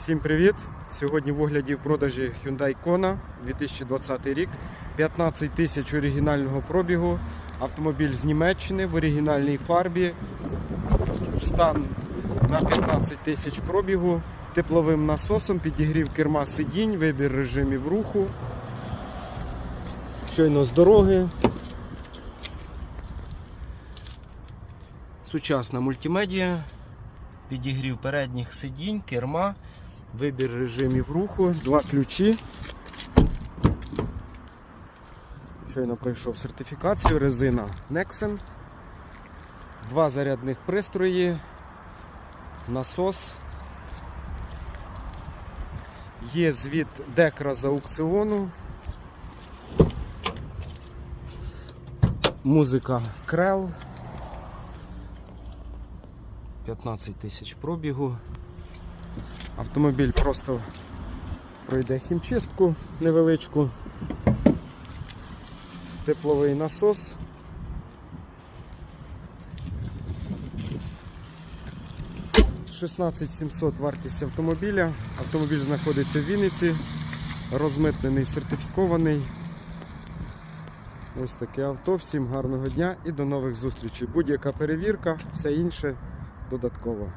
Всім привіт! Сьогодні в огляді в продажі Hyundai Kona 2020 рік. 15 тисяч оригінального пробігу. Автомобіль з Німеччини в оригінальній фарбі. Стан на 15 тисяч пробігу. Тепловим насосом, підігрів керма сидінь, вибір режимів руху. Щойно з дороги. Сучасна мультимедіа. Підігрів передніх сидінь, керма, вибір режимів руху, два ключі. Щойно пройшов сертифікацію, резина Nexen, два зарядних пристрої, насос. Є звіт декра з аукціону. Музика Крел. 15 тисяч пробігу. Автомобіль просто пройде хімчистку невеличку. Тепловий насос. «16 700 вартість автомобіля. Автомобіль знаходиться в Вінниці, розмитнений, сертифікований. Ось таке авто. Всім гарного дня і до нових зустрічей. Будь-яка перевірка, все інше додатково.